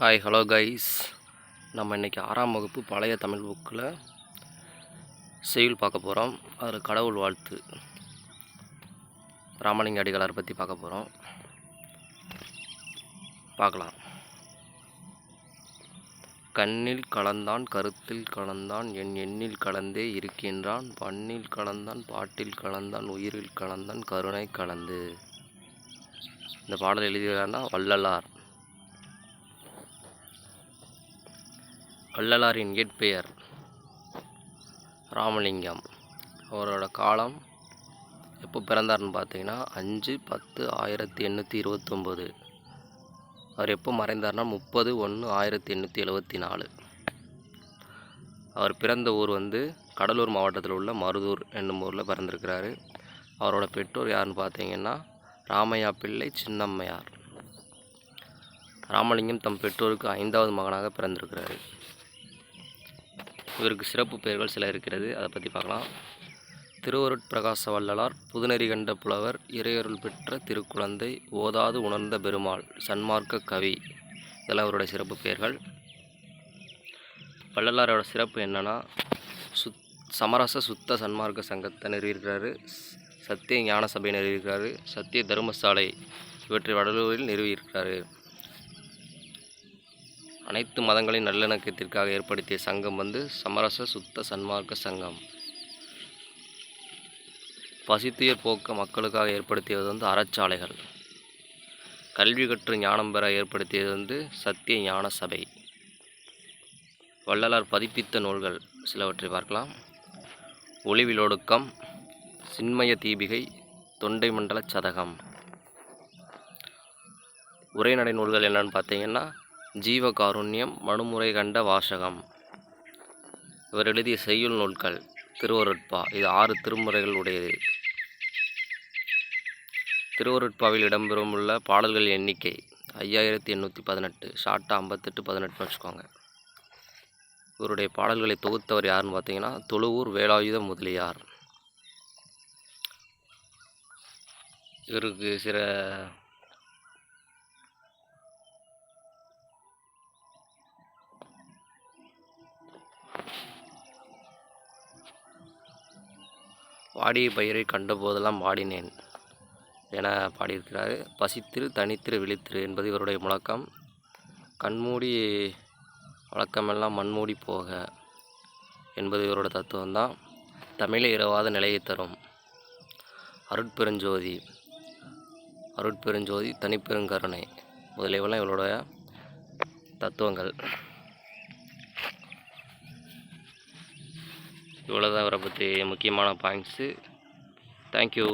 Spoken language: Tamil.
ஹாய் ஹலோ கைஸ் நம்ம இன்றைக்கி ஆறாம் வகுப்பு பழைய தமிழ் புக்கில் செய்யுள் பார்க்க போகிறோம் அதில் கடவுள் வாழ்த்து. ராமலிங்க அடிகளார் பற்றி பார்க்க போகிறோம் பார்க்கலாம். கண்ணில் கலந்தான் கருத்தில் கலந்தான் என் எண்ணில் கலந்தே இருக்கின்றான். பண்ணில் கலந்தான் பாட்டில் கலந்தான் உயிரில் கலந்தான் கருணை கலந்து. இந்த பாடல் எழுதியதான்னா வள்ளலார். வள்ளலாரின் இயற்பெயர் ராமலிங்கம். அவரோட காலம் எப்போ பிறந்தார்னு பார்த்தீங்கன்னா அஞ்சு பத்து ஆயிரத்தி எண்ணூற்றி இருபத்தொம்போது. அவர் எப்போ மறைந்தார்னா முப்பது ஒன்று ஆயிரத்தி எண்ணூற்றி எழுபத்தி நாலு அவர் பிறந்த ஊர் வந்து கடலூர் மாவட்டத்தில் உள்ள மருதூர் என்னும் ஊரில் பிறந்திருக்கிறாரு. அவரோட பெற்றோர் யாருன்னு பார்த்தீங்கன்னா ராமையா பிள்ளை சின்னம்மையார். ராமலிங்கம் தம் பெற்றோருக்கு ஐந்தாவது மகனாக பிறந்திருக்கிறாரு. இவருக்கு சிறப்பு பெயர்கள் சில இருக்கிறது. அதை பற்றி பார்க்கலாம். திருவருட்பிரகாச வள்ளலார் புதுநெறி கண்ட புலவர் இறையருள் பெற்ற திருக்குழந்தை ஓதாது உணர்ந்த பெருமாள் சன்மார்க்க கவி. இதெல்லாம் அவருடைய சிறப்பு பெயர்கள். வள்ளலாரோட சிறப்பு என்னன்னா சுத் சமரச சுத்த சன்மார்க்க சங்கத்தை நிறுவியிருக்கிறாரு. சத்திய ஞான சபை நிறுவியிருக்கிறாரு. சத்திய தர்மசாலை இவற்றை வடலூரில் நிறுவியிருக்கிறாரு. அனைத்து மதங்களின் நல்லிணக்கத்திற்காக ஏற்படுத்திய சங்கம் வந்து சமரச சுத்த சன்மார்க்க சங்கம். பசித்துயர் போக்க மக்களுக்காக ஏற்படுத்தியது வந்து அறச்சாலைகள். கல்வி கற்று ஞானம் பெற ஏற்படுத்தியது வந்து சத்திய ஞான சபை. வள்ளலார் பதிப்பித்த நூல்கள் சிலவற்றை பார்க்கலாம். ஒளிவிலொடுக்கம் சின்மய தீபிகை தொண்டை மண்டல சதகம். உரைநடை நூல்கள் என்னன்னு பார்த்தீங்கன்னா ஜீவகாருண்யம் மனுமுறை கண்ட வாசகம். இவர் எழுதிய செய்யுள் நூல்கள் திருவருட்பா இது ஆறு திருமுறைகள் உடையது திருவருட்பாவில் இடம்பெறும் உள்ள பாடல்கள் எண்ணிக்கை ஐயாயிரத்தி எண்ணூற்றி பதினெட்டு ஷார்ட்டாக ஐம்பத்தெட்டு பதினெட்டுன்னு வச்சுக்கோங்க. இவருடைய பாடல்களை தொகுத்தவர் யாருன்னு பார்த்தீங்கன்னா தொழுவூர் வேலாயுத முதலியார். இவருக்கு சில வாடிய பயிரை கண்டபோதெல்லாம் வாடினேன் என பாடியிருக்கிறார். பசித்திரு தனித்திரு விழித்திரு என்பது இவருடைய முழக்கம். கண்மூடி வழக்கமெல்லாம் மண்மூடி போக என்பது இவரோட தத்துவம்தான். தமிழை இரவாத நிலையை தரும். அருட்பெருஞ்சோதி அருட்பெருஞ்சோதி தனிப்பெருங்கருணை முதலியவெல்லாம் இவரோட தத்துவங்கள். இவ்வளோ தான் இவரை பற்றி முக்கியமான பாயிண்ட்ஸு தேங்க்யூ